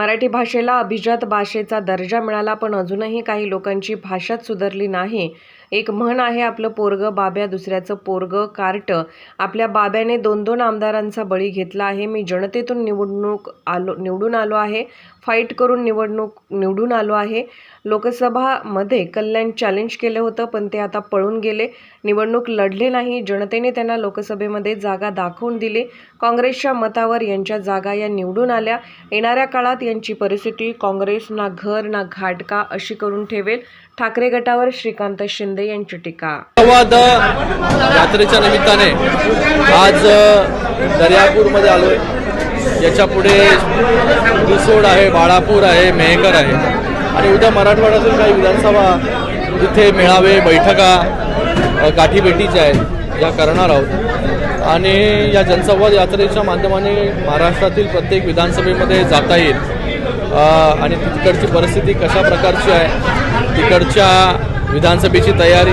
मराठी भाषेला अभिजात भाषेचा दर्जा मिळाला पण अजूनही काही लोकांची भाषाच सुधारली नाही. एक म्हण आहे आपलं पोरगं बाब्या दुसऱ्याचं पोरगं कार्ट. आपल्या बाब्याने दोन दोन आमदारांचा बळी घेतला आहे. मी जनतेतून निवडणूक आलो निवडून आलो आहे. फाईट करून निवडणूक निवडून आलो आहे. लोकसभामध्ये कल्याण चॅलेंज केलं होतं पण ते आता पळून गेले. निवडणूक लढले नाही. जनतेने त्यांना लोकसभेमध्ये जागा दाखवून दिली. काँग्रेसच्या मतावर यांच्या जागा या निवडून आल्या. येणाऱ्या काळात यांची परिस्थिती काँग्रेस ना घर ना घाटका अशी करून ठेवेल. ठाकरे गटावर श्रीकांत शिंदे यांची टीका. संवाद यात्रेच्या निमित्ताने आज दर्यापूरमध्ये आलोय. याच्यापुढे रिसोड आहे बाळापूर आहे मेहकर आहे. आणि उद्या मराठवाड्यातून काही विधानसभा तिथे मेळावे बैठका गाठीभेटीच्या आहेत या करणार आहोत. आणि या जनसंवाद यात्रेच्या माध्यमाने महाराष्ट्रातील प्रत्येक विधानसभेमध्ये जाता येईल. आणि तिकडची परिस्थिती कशा प्रकारची आहे तिकडच्या विधानसभेची तयारी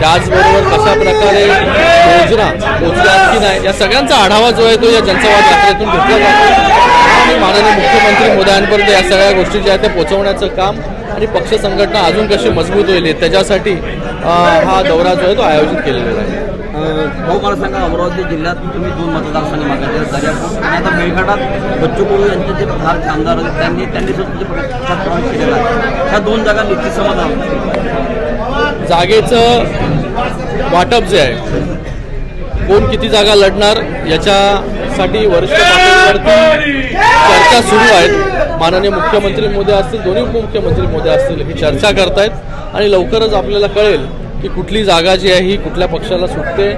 त्याचबरोबर कशा प्रकारे योजना पोचल्या की नाही या सगळ्यांचा आढावा जो आहे तो या जनसंवाद यात्रेतून घेतला जातो. आणि माननीय मुख्यमंत्री मोदयांपर्यंत या सगळ्या गोष्टी ज्या आहेत त्या पोचवण्याचं काम आणि पक्ष संघटना अजून कशी मजबूत होईल त्याच्यासाठी हा दौरा जो आहे तो आयोजित केलेला आहे. भाऊ मला सांगा अमरावती जिल्ह्यात तुम्ही दोन मतदारसंघ मागायचे दर्यापूर आणि आता मेळघाटात बच्चू कडू यांचे जे फार आमदार होते त्यांनी त्यांनी सुद्धा जे पक्षात प्रवेश केलेला आहे. ह्या दोन जागा निश्चित समाधान जागेचं वाटप जे आहे कोण किती जागा लढणार याच्यासाठी वरिष्ठ पातळीवरती चर्चा सुरू आहेत. माननीय मुख्यमंत्री मोदी असतील दोन्ही उपमुख्यमंत्री मोदी असतील ही चर्चा करतायत. आणि लवकरच आपल्याला कळेल की कुठली जागा जी आहे ही कुठल्या पक्षाला सुटते?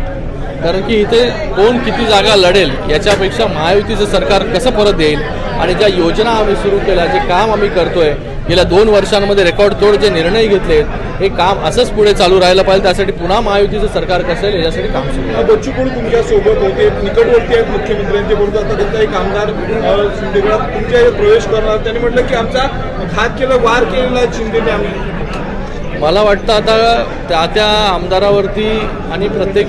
कारण की इथे कोण किती जागा लढेल याच्यापेक्षा महायुतीचं सरकार कसं परत येईल आणि ज्या योजना आम्ही सुरू केल्या जे काम आम्ही करतोय गेल्या दोन वर्षांमध्ये रेकॉर्ड तोड जे निर्णय घेतले हे काम असंच पुढे चालू राहिलं पाहिजे. त्यासाठी पुन्हा महायुतीचं सरकार कसं येईल याच्यासाठी काम सुरू बच्चू कडू तुमच्यासोबत होते? निकटवर्ती आहेत मुख्यमंत्र्यांचे बोलतो आता काही एक आमदार शिंदेगडात तुमच्या प्रवेश करणार. त्यांनी म्हटलं की आमचा घात केला वार केलेला शिंदेने आम्ही. मला वाटतं आता त्या त्या आमदारावरती आणि प्रत्येक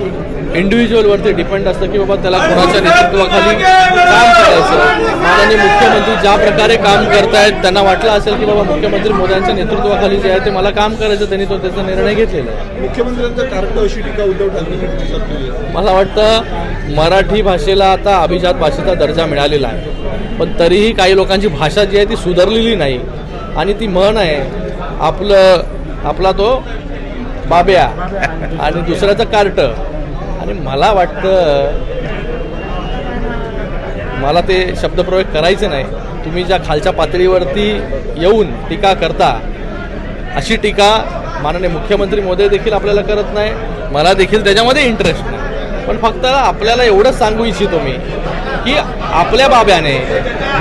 इंडिव्हिज्युअलवरती डिपेंड असतं की बाबा त्याला कोणाच्या नेतृत्वाखाली काम करायचं. माननीय मुख्यमंत्री ज्या प्रकारे काम करतायत त्यांना वाटलं असेल की बाबा मुख्यमंत्री मोदयांच्या नेतृत्वाखाली जे आहे ते मला काम करायचं त्यांनी तो त्याचा निर्णय घेतलेला आहे. मुख्यमंत्र्यांचा कार्ट अशी टीका उद्धव ठाकरे. मला वाटतं मराठी भाषेला आता अभिजात भाषेचा दर्जा मिळालेला आहे. पण तरीही काही लोकांची भाषा जी आहे ती सुधारलेली नाही. आणि ती म्हण आहे आपलं आपला तो बाब्या आणि दुसऱ्याचं कार्ट. आणि मला वाटतं मला ते शब्दप्रयोग करायचे नाही. तुम्ही ज्या खालच्या पातळीवरती येऊन टीका करता अशी टीका माननीय मुख्यमंत्री मोदी देखील आपल्याला करत नाही. मला देखील त्याच्यामध्ये इंटरेस्ट नाही. पण फक्त आपल्याला एवढंच सांगू इच्छितो मी की आपल्या बाब्याने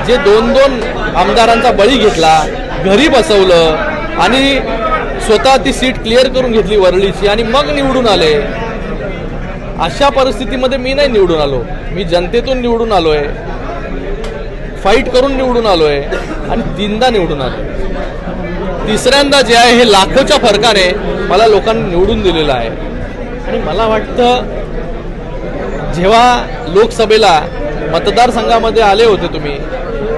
जे दोन दोन आमदारांचा बळी घेतला घरी बसवलं आणि स्वतः ती सीट क्लिअर करून घेतली वरळीची आणि मग निवडून आले. अशा परिस्थितीमध्ये मी नाही निवडून आलो. मी जनतेतून निवडून आलोय. फाईट करून निवडून आलोय. आणि तीनदा निवडून आलो तिसऱ्यांदा जे आहे हे लाखोच्या फरकाने मला लोकांनी निवडून दिलेलं आहे. आणि मला वाटतं जेव्हा लोकसभेला मतदारसंघामध्ये आले होते तुम्ही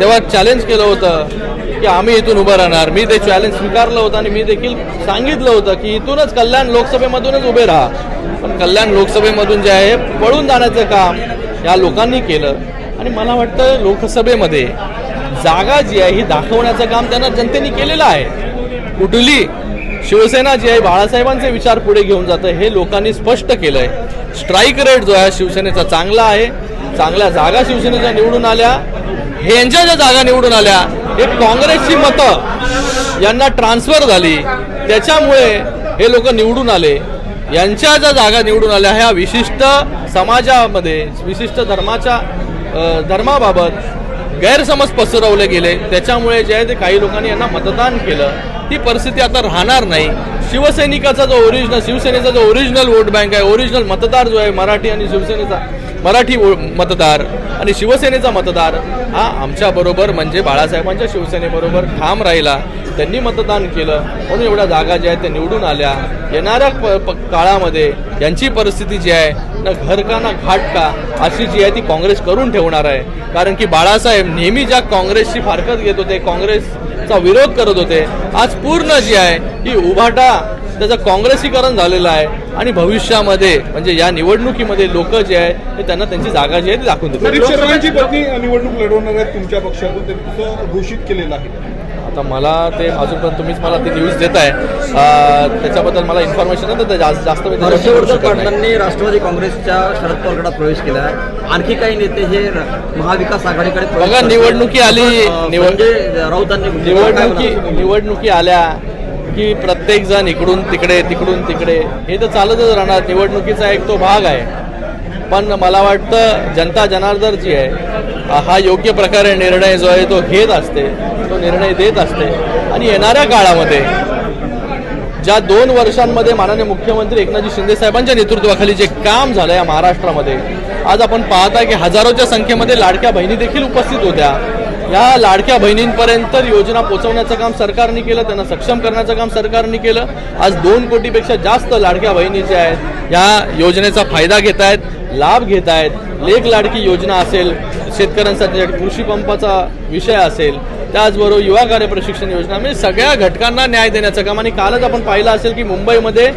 तेव्हा चॅलेंज केलं होतं. की आम्ही इथून उभं राहणार. मी ते चॅलेंज स्वीकारलं होतं आणि मी देखील सांगितलं होतं की इथूनच कल्याण लोकसभेमधूनच उभे राहा. पण कल्याण लोकसभेमधून जे आहे पळून जाण्याचं काम या लोकांनी केलं. आणि मला वाटतं लोकसभेमध्ये जागा जी आहे ही दाखवण्याचं काम त्यांना जनतेने केलेलं आहे. कुठली? शिवसेना जी आहे बाळासाहेबांचे विचार पुढे घेऊन जातं हे लोकांनी स्पष्ट केलं आहे स्ट्राईक रेट जो आहे शिवसेनेचा चांगला आहे. चांगल्या जागा शिवसेनेच्या निवडून आल्या. हे यांच्या ज्या जागा निवडून आल्या हे काँग्रेसची मतं यांना ट्रान्सफर झाली. त्याच्यामुळे हे लोक निवडून आले. यांच्या ज्या जागा निवडून आल्या ह्या विशिष्ट समाजामध्ये विशिष्ट धर्माच्या धर्माबाबत गैरसमज पसरवले गेले. त्याच्यामुळे जे आहे ते काही लोकांनी यांना मतदान केलं. ती परिस्थिती आता राहणार नाही. शिवसैनिकाचा जो ओरिजिनल शिवसेनेचा जो ओरिजिनल वोट बँक आहे ओरिजिनल मतदार जो आहे मराठी आणि शिवसेनेचा मराठी मतदार आणि शिवसेनेचा मतदार हा आमच्याबरोबर म्हणजे बाळासाहेबांच्या शिवसेनेबरोबर ठाम राहिला. त्यांनी मतदान केलं. म्हणून एवढ्या जागा ज्या आहेत त्या निवडून आल्या. येणाऱ्या प- प- काळामध्ये यांची परिस्थिती जी आहे ना घर का ना घाट का? अशी जी आहे ती काँग्रेस करून ठेवणार आहे. कारण की बाळासाहेब नेहमी ज्या काँग्रेसची फारकत घेत होते काँग्रेसचा विरोध करत होते आज पूर्ण जी आहे ही उभाटा त्याचं काँग्रेसीकरण झालेलं आहे. आणि भविष्यामध्ये म्हणजे या निवडणुकीमध्ये लोक जे आहे ते त्यांना त्यांची जागा जी आहे ती दाखवून देतात. निवडणूक लढवणार आहेत तुमच्या पक्षातून घोषित केलेलं आहे. आता मला ते अजूनपर्यंत तुम्हीच मला ती न्यूज देत आहे त्याच्याबद्दल मला इन्फॉर्मेशन आहे तर जास्त जास्त मी नाही. पाटलांनी राष्ट्रवादी काँग्रेसच्या शरद पवार गटात प्रवेश केला आहे आणखी काही नेते हे महाविकास आघाडीकडे बघा. निवडणुकी आली, संजय राऊतांनी निवडणुकी निवडणुकी आल्या की प्रत्येक जण इकडून तिकडे तिकडून तिकडे. हे तर चालतच राहणार. निवडणुकीचा एक तो भाग आहे. पण मला वाटतं जनता जनार्दन जी आहे. हा योग्य प्रकारे निर्णय जो आहे तो घेत असते तो निर्णय देत असते. आणि येणाऱ्या काळामध्ये ज्या दोन वर्षांमध्ये माननीय मुख्यमंत्री एकनाथजी शिंदे साहेबांच्या नेतृत्वाखाली जे काम झालं या महाराष्ट्रामध्ये आज आपण पाहता की हजारोच्या संख्येमध्ये लाडक्या बहिणी देखील उपस्थित होत्या. या लाडक्या बहिणींपर्यंत योजना पोहोचवण्याचं काम सरकारने केलं त्यांना सक्षम करण्याचं काम सरकारने केलं. आज दोन कोटीपेक्षा जास्त लाडक्या बहिणी ज्या आहेत. या योजनेचा फायदा घेत आहेत लाभ घेत आहेत. लेख लाडकी योजना असेल शेतकऱ्यांसाठी कृषी पंपाचा विषय असेल त्याचबरोबर युवा कार्य प्रशिक्षण योजना. म्हणजे सगळ्या घटकांना न्याय देण्याचं काम. आणि कालच आपण पाहिलं असेल की मुंबईमध्ये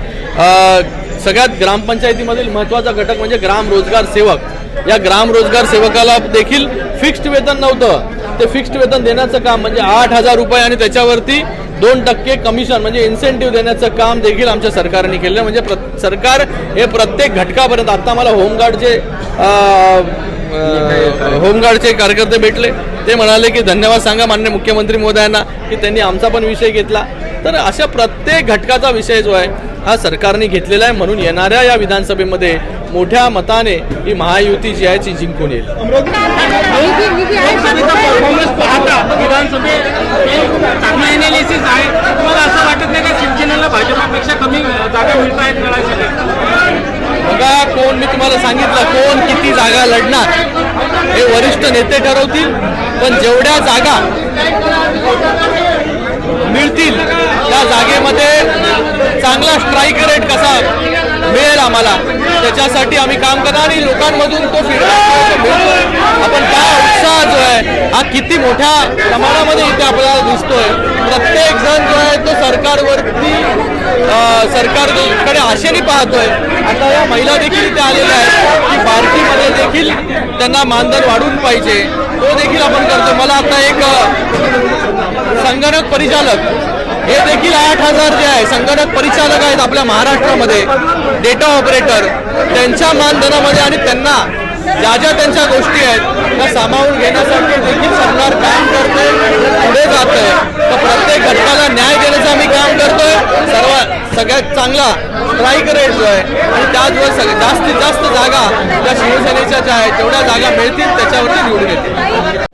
सगळ्यात ग्रामपंचायतीमधील महत्त्वाचा घटक म्हणजे ग्राम रोजगार सेवक. या ग्राम रोजगार सेवकाला देखील फिक्स्ड वेतन नव्हतं. ते फिक्स्ड वेतन देण्याचं काम म्हणजे आठ हजार रुपये आणि त्याच्यावरती दोन टक्के कमिशन म्हणजे इन्सेंटिव्ह देण्याचं काम देखील आमच्या सरकारने केलं म्हणजे प्र सरकार हे प्रत्येक घटकापर्यंत आत्ता मला होमगार्डचे होमगार्डचे कार्यकर्ते भेटले. ते म्हणाले की धन्यवाद सांगा मान्य मुख्यमंत्री महोदयांना की त्यांनी आमचा पण विषय घेतला. तर अशा प्रत्येक घटकाचा विषय जो आहे हा सरकारने घेतलेला आहे म्हणून येणाऱ्या या विधानसभेमध्ये मोठ्या मताने ही महायुती जी आहे ती जिंकून येईल. बघा कोण मी तुम्हाला सांगितलं कोण किती जागा लढणार? हे वरिष्ठ नेते ठरवतील पण जेवढ्या जागा मिळतील त्या जागेमध्ये चांगला स्ट्राईक रेट कसा मिळेल आम्हाला? त्याच्यासाठी आम्ही काम करणार आणि लोकांमधून तो फीडबॅक मिळतो. आपण काय उत्साह जो आहे हा किती मोठ्या प्रमाणामध्ये इथे आपल्याला दिसतोय. प्रत्येक जण जो आहे तो सरकारवरती सरकारकडे आशेने पाहतोय. आता या महिला देखील इथे आलेल्या आहेत की बार्टीमध्ये देखील त्यांना मानधन वाढून पाहिजे. तो देखील आपण करतो. मला आता एक संगणक परिचालक हे देखील आठ हजार जे आहे संगणक परिचालक आहेत आपल्या महाराष्ट्रामध्ये डेटा ऑपरेटर त्यांच्या मानधनामध्ये आणि त्यांना ज्या ज्या त्यांच्या गोष्टी आहेत त्या सामावून घेण्यासाठी देखील सरकार काम करतंय पुढे जातंय. तर प्रत्येक घटकाला न्याय देण्याचं आम्ही काम करतोय. सर्व सगळ्यात चांगला स्ट्राईक रेट जो आहे आणि त्याचवर सगळ्या जास्तीत जास्त जागा त्या शिवसेनेच्या ज्या आहेत तेवढ्या जागा मिळतील त्याच्यावरती निवडून येतील.